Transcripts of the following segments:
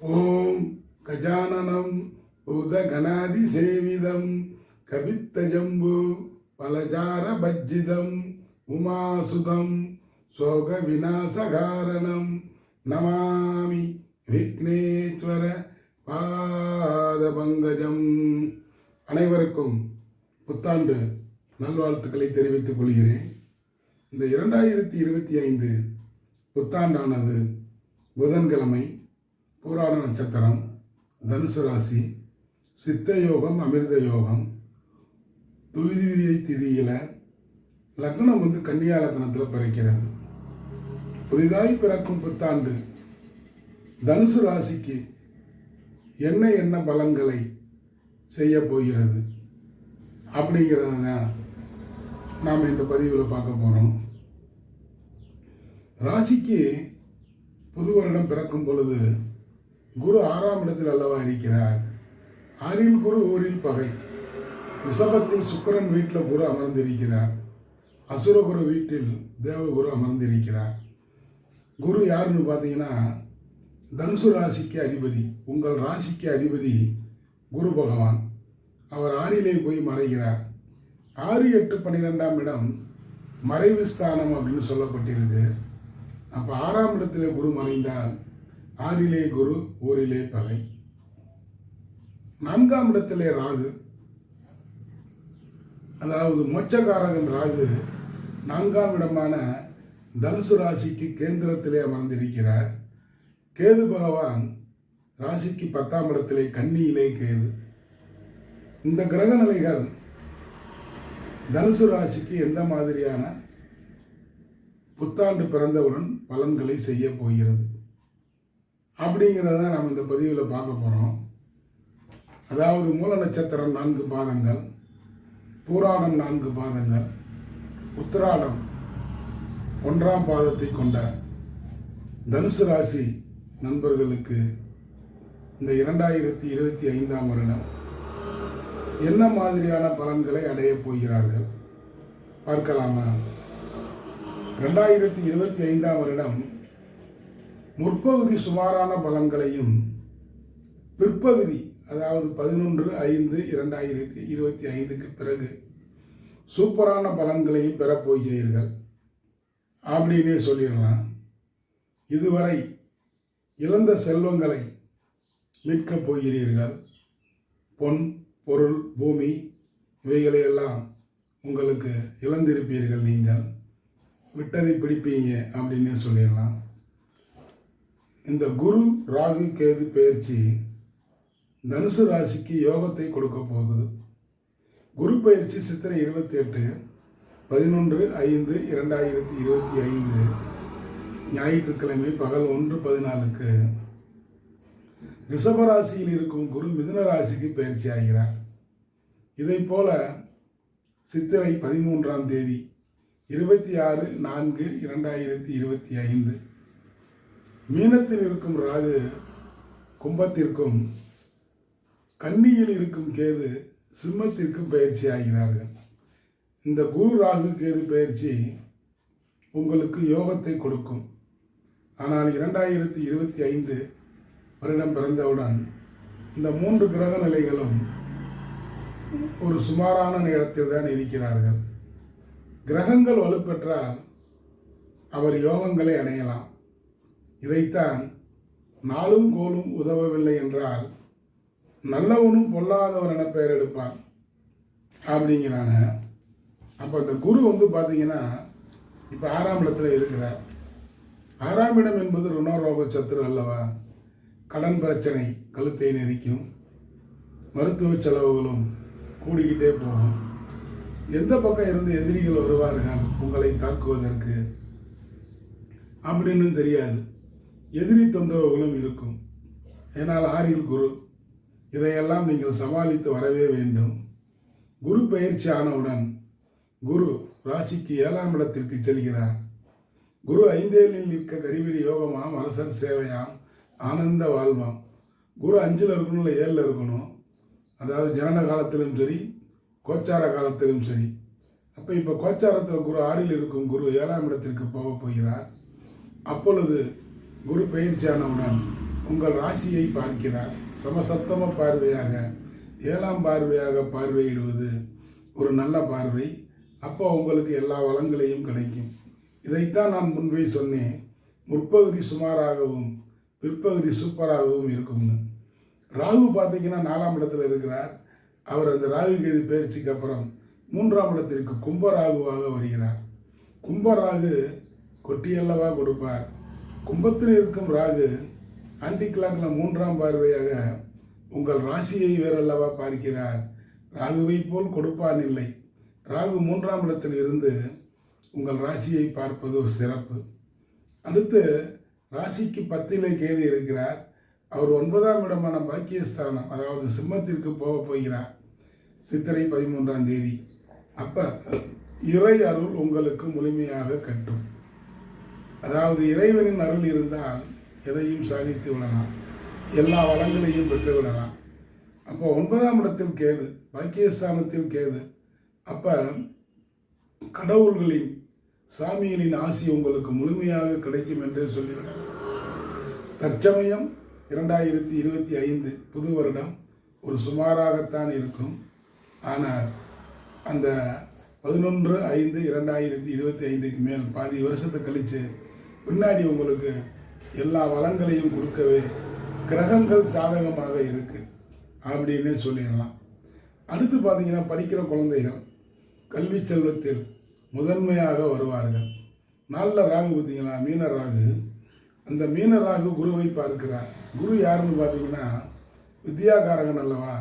ஓம் கஜானனம் உதகணாதிசேவிதம் கபித்தஜம்பு பலஜார பஜ்ஜிதம் உமாசுதம் சோக விநாசகாரணம் நமாமி விக்னேஸ்வர பாதபங்கஜம் அனைவருக்கும் புத்தாண்டு நல்வாழ்த்துக்களை தெரிவித்துக் கொள்கிறேன். இந்த இரண்டாயிரத்தி இருபத்தி ஐந்து புத்தாண்டானது புதன்கிழமை. பூராட நட்சத்திரம் தனுசு ராசி சித்த யோகம் அமிர்த யோகம் துவிதியை திதியில் லக்னம் வந்து கன்னியா லக்னத்தில் பிறக்கிறது. புதிதாய் பிறக்கும் புத்தாண்டு தனுசு ராசிக்கு என்ன என்ன பலன்களை செய்ய போகிறது அப்படிங்கிறத தான் நாம் இந்த பதிவில் பார்க்க போகிறோம் ராசிக்கு புது வருடம் பிறக்கும் பொழுது குரு ஆறாம் இடத்தில் அல்லவா இருக்கிறார். ஆறில் குரு ஊரில் பகை. ரிஷபத்தில் சுக்கிரன் வீட்டில் குரு அமர்ந்திருக்கிறார். அசுரகுரு வீட்டில் தேவகுரு அமர்ந்திருக்கிறார். குரு யாருன்னு பார்த்தீங்கன்னா தனுசு ராசிக்கு அதிபதி உங்கள் ராசிக்கு அதிபதி குரு பகவான். அவர் ஆறிலே போய் மறைகிறார். ஆறு எட்டு பன்னிரெண்டாம் இடம் மறைவு ஸ்தானம் அப்படின்னு சொல்லப்பட்டிருக்கு. அப்போ ஆறாம் இடத்துல குரு மறைந்தால் ஆறிலே குரு ஊரிலே பகை நான்காம் இடத்திலே ராகு. அதாவது மொச்சக்காரகன் ராகு நான்காம் இடமான தனுசு ராசிக்கு கேந்திரத்திலே அமர்ந்திருக்கிறார். கேது பகவான் ராசிக்கு பத்தாம் இடத்திலே கன்னியிலே கேது. இந்த கிரக நிலைகள் தனுசு ராசிக்கு எந்த மாதிரியான புத்தாண்டு பிறந்தவுடன் பலன்களை செய்ய போகிறது? அப்படிங்கிறத நம்ம இந்த பதிவில் பார்க்க போகிறோம் அதாவது மூல நட்சத்திரம் நான்கு பாதங்கள் பூராடம் நான்கு பாதங்கள் உத்திராடம் ஒன்றாம் பாதத்தை கொண்ட தனுசு ராசி நண்பர்களுக்கு இந்த இரண்டாயிரத்தி இருபத்தி ஐந்தாம் வருடம் என்ன மாதிரியான பலன்களை அடையப் போகிறார்கள்? பார்க்கலாமா? ரெண்டாயிரத்தி இருபத்தி ஐந்தாம் வருடம் முற்பகுதி சுமாரான பலன்களையும் பிற்பகுதி அதாவது பதினொன்று ஐந்து இரண்டாயிரத்தி இருபத்தி ஐந்துக்கு பிறகு சூப்பரான பலன்களையும் பெறப்போகிறீர்கள் அப்படின்னே சொல்லிடலாம். இதுவரை இழந்த செல்வங்களை மீட்கப் போகிறீர்கள். பொன் பொருள் பூமி இவைகளையெல்லாம் உங்களுக்கு இழந்திருப்பீர்கள் நீங்கள். விட்டதை பிடிப்பீங்க அப்படின்னே சொல்லிடலாம். இந்த குரு ராகு கேது பயிற்சி தனுசு ராசிக்கு யோகத்தை கொடுக்க போகுது. குரு பயிற்சி சித்திரை இருபத்தி எட்டு பதினொன்று ஐந்து இரண்டாயிரத்தி இருபத்தி ஐந்து ஞாயிற்றுக்கிழமை பகல் ஒன்று பதினாலுக்கு. ரிஷபராசியில் இருக்கும் குரு மிதுன ராசிக்கு பயிற்சி ஆகிறார். இதை போல சித்திரை பதிமூன்றாம் தேதி இருபத்தி ஆறு நான்கு இரண்டாயிரத்தி இருபத்தி ஐந்து மீனத்தில் இருக்கும் ராகு கும்பத்திற்கும் கன்னியில் இருக்கும் கேது சிம்மத்திற்கும் பயிற்சி ஆகிறார்கள். இந்த குரு ராகு கேது பயிற்சி உங்களுக்கு யோகத்தை கொடுக்கும். ஆனால் இரண்டாயிரத்தி இருபத்தி ஐந்து வருடம் பிறந்தவுடன் இந்த மூன்று கிரக நிலைகளும் ஒரு சுமாரான நேரத்தில் தான் இருக்கிறார்கள். கிரகங்கள் வலுப்பெற்றால் அவர் யோகங்களை அடையலாம். இதைத்தான் நாளும் கோலும் உதவவில்லை என்றால் நல்லவனும் பொல்லாதவன் என பெயர் எடுப்பான். அப்படிங்கிறாங்க. அப்போ இந்த குரு வந்து பார்த்தீங்கன்னா இப்போ ஆறாம் இடத்துல இருக்கிறார். ஆறாம் இடம் என்பது ருணரோக சத்துரு அல்லவா? கடன் பிரச்சனை கழுத்தை நெறிக்கும் மருத்துவ செலவுகளும் கூடிக்கிட்டே போகும். எந்த பக்கம் இருந்து எதிரிகள் வருவார்கள்? உங்களை தாக்குவதற்கு. அப்படின்னு தெரியாது. எதிரி தொந்தரவுகளும் இருக்கும். ஏனால் ஆறில் குரு. இதையெல்லாம் நீங்கள் சமாளித்து வரவே வேண்டும். குரு பயிற்சி ஆனவுடன் குரு ராசிக்கு ஏழாம் இடத்திற்கு செல்கிறார். குரு ஐந்தேழில் நிற்க கரிவிரி யோகமாம் அரசர் சேவையாம் ஆனந்த வாழ்வாம். குரு அஞ்சில் இருக்கணும் இல்லை ஏழில் இருக்கணும். அதாவது ஜனன காலத்திலும் சரி கோச்சார காலத்திலும் சரி. அப்போ இப்போ கோச்சாரத்தில் குரு ஆறில் இருக்கும் குரு ஏழாம் இடத்திற்கு போக போகிறார். அப்பொழுது குரு பயிற்சியானவுடன் உங்கள் ராசியை பார்க்கிறார். சமசப்தம பார்வையாக ஏழாம் பார்வையாக பார்வையிடுவது ஒரு நல்ல பார்வை. அப்போ உங்களுக்கு எல்லா வளங்களையும் கிடைக்கும். இதைத்தான் நான் முன்பே சொன்னேன். முற்பகுதி சுமாராகவும் பிற்பகுதி சூப்பராகவும் இருக்கும்னு. ராகு பார்த்தீங்கன்னா நாலாம் இடத்துல இருக்கிறார். அவர் அந்த ராகு கேது பயிற்சிக்கு அப்புறம் மூன்றாம் இடத்திற்கு கும்பராகுவாக வருகிறார். கும்பராகு கொட்டியல்லவா கொடுப்பார். கும்பத்தில் இருக்கும் ராகு ஆண்டி கிளாக்கில் மூன்றாம் பார்வையாக உங்கள் ராசியை வேறல்லவா பார்க்கிறார். ராகுவை போல் கொடுப்பான் இல்லை. ராகு மூன்றாம் இடத்தில் இருந்து உங்கள் ராசியை பார்ப்பது ஒரு சிறப்பு. அடுத்து ராசிக்கு பத்திலே கேது இருக்கிறார். அவர் ஒன்பதாம் இடமான பாக்கியஸ்தானம் அதாவது சிம்மத்திற்கு போக போகிறார். சித்திரை பதிமூன்றாம் தேதி. அப்போ இறை அருள் உங்களுக்கு முழுமையாக கட்டும். அதாவது இறைவனின் அருள் இருந்தால் எதையும் சாதித்து விடலாம். எல்லா வளங்களையும் பெற்று விடலாம். அப்போ ஒன்பதாம் இடத்தில் கேது பாக்கியஸ்தானத்தில் கேது. அப்போ கடவுள்களின் சாமிகளின் ஆசி உங்களுக்கு முழுமையாக கிடைக்கும் என்று சொல்லிவிடலாம் தற்சமயம் இரண்டாயிரத்தி இருபத்தி ஐந்து புது வருடம் ஒரு சுமாராகத்தான் இருக்கும். ஆனால் அந்த பதினொன்று ஐந்து இரண்டாயிரத்தி இருபத்தி ஐந்துக்கு மேல் பாதி வருஷத்தை கழித்து பின்னாடி உங்களுக்கு எல்லா வளங்களையும் கொடுக்கவே கிரகங்கள் சாதகமாக இருக்குது அப்படின்னு சொல்லிடலாம். அடுத்து பார்த்தீங்கன்னா படிக்கிற குழந்தைகள் கல்வி செல்வத்தில் முதன்மையாக வருவார்கள். நல்ல ராகு பார்த்தீங்களா மீன ராகு. அந்த மீன ராகு குருவை பார்க்கிறார். குரு யாருன்னு பார்த்தீங்கன்னா வித்யாகாரகன் அல்லவா?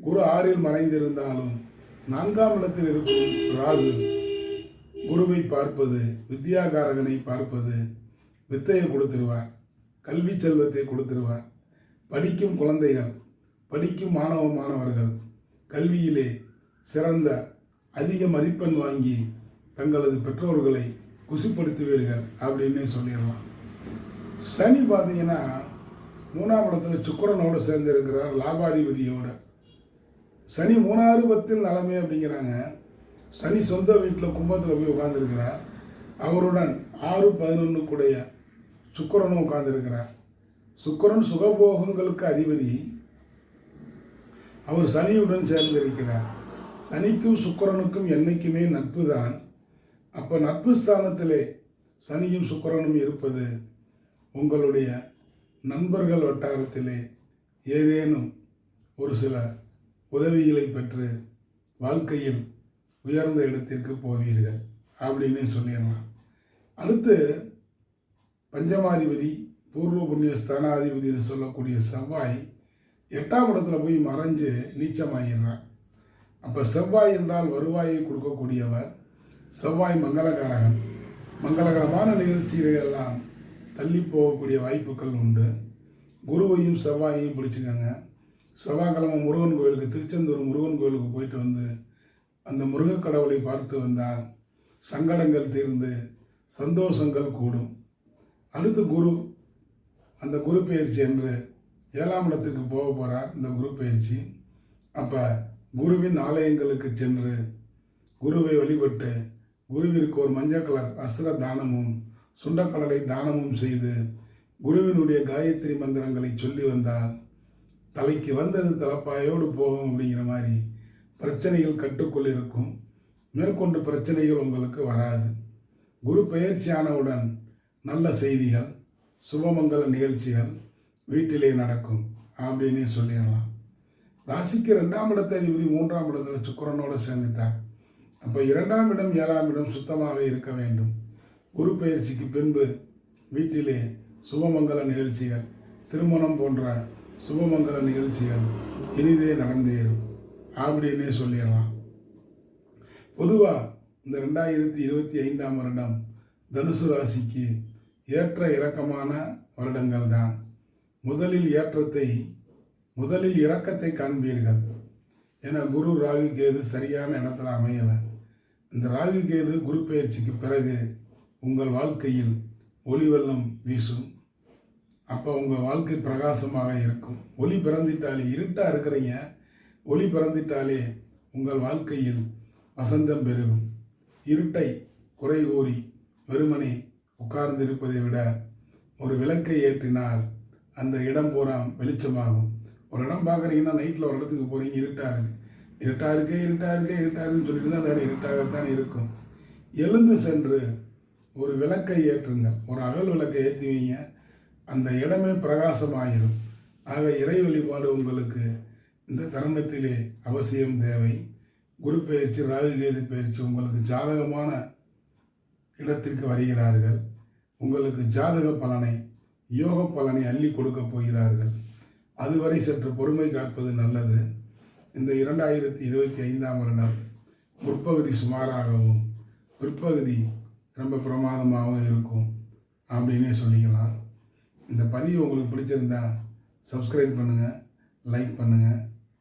குரு ஆறில் மறைந்திருந்தாலும் நான்காம் இடத்தில் இருக்கும் ராகு. குருவை பார்ப்பது வித்யாகாரகனை பார்ப்பது வித்தையை கொடுத்துருவார் கல்வி செல்வத்தை கொடுத்துருவார். படிக்கும் குழந்தைகள் படிக்கும் மாணவ மாணவர்கள் கல்வியிலே சிறந்த அதிக மதிப்பெண் வாங்கி தங்களது பெற்றோர்களை குசிப்படுத்துவீர்கள் அப்படின்னு சொல்லிடலாம். சனி பார்த்தீங்கன்னா மூணாம் இடத்துல சுக்கரனோடு சேர்ந்திருக்கிறார் லாபாதிபதியோட. சனி மூணாறு பத்தில் நலமே அப்படிங்கிறாங்க. சனி சொந்த வீட்டில் கும்பத்தில் போய் உட்காந்துருக்கிறார் அவருடன் ஆறு பதினொன்று கூடைய சுக்கரனும் உட்கார்ந்துருக்கிறார் சுக்கிரன் சுகபோகங்களுக்கு அதிபதி. அவர் சனியுடன் சேர்ந்திருக்கிறார். சனிக்கும் சுக்கிரனுக்கும் என்றைக்குமே நட்பு தான் அப்போ நட்பு ஸ்தானத்திலே சனியும் சுக்கரனும் இருப்பது உங்களுடைய நண்பர்கள் வட்டாரத்திலே ஏதேனும் ஒரு சில உதவிகளை பெற்று வாழ்க்கையில் உயர்ந்த இடத்திற்கு போவீர்கள் அப்படின்னு சொல்லிடலாம். அடுத்து பஞ்சமாதிபதி பூர்வ புண்ணிய ஸ்தானாதிபதினு சொல்லக்கூடிய செவ்வாய் எட்டாம் இடத்துல போய் மறைஞ்சு நீச்சமாகிடுறான் அப்போ செவ்வாய் என்றால் வருவாயை கொடுக்கக்கூடியவர் செவ்வாய் மங்களகாரகன். மங்களகரமான நிகழ்ச்சிகளை எல்லாம் தள்ளி போகக்கூடிய வாய்ப்புகள் உண்டு. குருவையும் செவ்வாயையும் பிடிச்சிக்கோங்க. செவ்வாய்க்கிழமை முருகன் கோயிலுக்கு திருச்செந்தூர் முருகன் கோயிலுக்கு போயிட்டு வந்து அந்த முருகக் கடவுளை பார்த்து வந்தால் சங்கடங்கள் தீர்ந்து சந்தோஷங்கள் கூடும். அடுத்து குரு அந்த குரு பயிற்சி என்று ஏழாம் இடத்துக்கு போக போகிறார் இந்த குரு பயிற்சி அப்போ குருவின் ஆலயங்களுக்கு சென்று குருவை வழிபட்டு குருவிற்கு ஒரு மஞ்சள் கலர் அஸ்திர தானமும் சுண்டக்கடலை தானமும் செய்து குருவினுடைய காயத்ரி மந்திரங்களை சொல்லி வந்தால் தலைக்கு வந்தது தலப்பாயோடு போகும் அப்படிங்கிற மாதிரி பிரச்சனைகள் கட்டுக்குள் இருக்கும் மேற்கொண்டு பிரச்சனைகள் உங்களுக்கு வராது. குரு பயிற்சியானவுடன் நல்ல செய்திகள் சுபமங்கல நிகழ்ச்சிகள் வீட்டிலே நடக்கும். அப்படின்னு சொல்லிடலாம். ராசிக்கு ரெண்டாம் இடத்த அதிபதி மூன்றாம் இடத்துல சுக்கரனோடு சேர்ந்துட்டார். அப்போ இரண்டாம் இடம் ஏழாம் இடம் சுத்தமாக இருக்க வேண்டும். குரு பயிற்சிக்கு பின்பு வீட்டிலே சுபமங்கல நிகழ்ச்சிகள் திருமணம் போன்ற சுபமங்கல நிகழ்ச்சிகள் இனிதே நடந்தேறும். அப்படின்னே சொல்லிடலாம். பொதுவாக இந்த ரெண்டாயிரத்தி இருபத்தி ஐந்தாம் வருடம் தனுசு ராசிக்கு ஏற்ற இறக்கமான வருடங்கள் தான் முதலில் ஏற்றத்தை முதலில் இறக்கத்தை காண்பீர்கள். என குரு ராகு கேது சரியான இடத்துல அமையலை. இந்த ராகு கேது குரு பயிற்சிக்கு பிறகு உங்கள் வாழ்க்கையில் ஒளி வெள்ளம் வீசும். அப்போ உங்கள் வாழ்க்கை பிரகாசமாக இருக்கும். ஒளி பிறந்திட்டால் இருட்டாக இருக்கிறீங்க. ஒளி பிறந்திட்டாலே உங்கள் வாழ்க்கையில் வசந்தம் பெருகும். இருட்டை குறை கூறி வெறுமனே உட்கார்ந்திருப்பதை விட ஒரு விளக்கை ஏற்றினால் அந்த இடம் பூரா வெளிச்சமாகும். ஒரு இடம் பார்க்குறீங்கன்னா நைட்டில் ஒரு இடத்துக்கு போகிறீங்க இருட்டாக இருக்குது இருட்டாக இருக்கே இருட்டாக இருக்கே இருட்டாக இருக்குன்னு சொல்லிட்டு தான் அந்த இடம் இருட்டாகத்தான் இருக்கும். எழுந்து சென்று ஒரு விளக்கை ஏற்றுங்கள். ஒரு அகல் விளக்கை ஏற்றி வைங்க. அந்த இடமே பிரகாசமாயிரும். ஆக இறை வழிபாடு உங்களுக்கு இந்த தருணத்திலே அவசியம் தேவை. குரு பயிற்சி ராகுகேது பயிற்சி உங்களுக்கு ஜாதகமான இடத்திற்கு வருகிறார்கள். உங்களுக்கு ஜாதக பலனை யோக பலனை அள்ளி கொடுக்க போகிறார்கள். அதுவரை சற்று பொறுமை காப்பது நல்லது. இந்த இரண்டாயிரத்தி இருபத்தி ஐந்தாம் வருடம் முற்பகுதி சுமாராகவும் பிற்பகுதி ரொம்ப பிரமாதமாகவும் இருக்கும் அப்படின்னே சொல்லிக்கலாம். இந்த பதிவு உங்களுக்கு பிடிச்சிருந்தா சப்ஸ்கிரைப் பண்ணுங்கள் லைக் பண்ணுங்கள்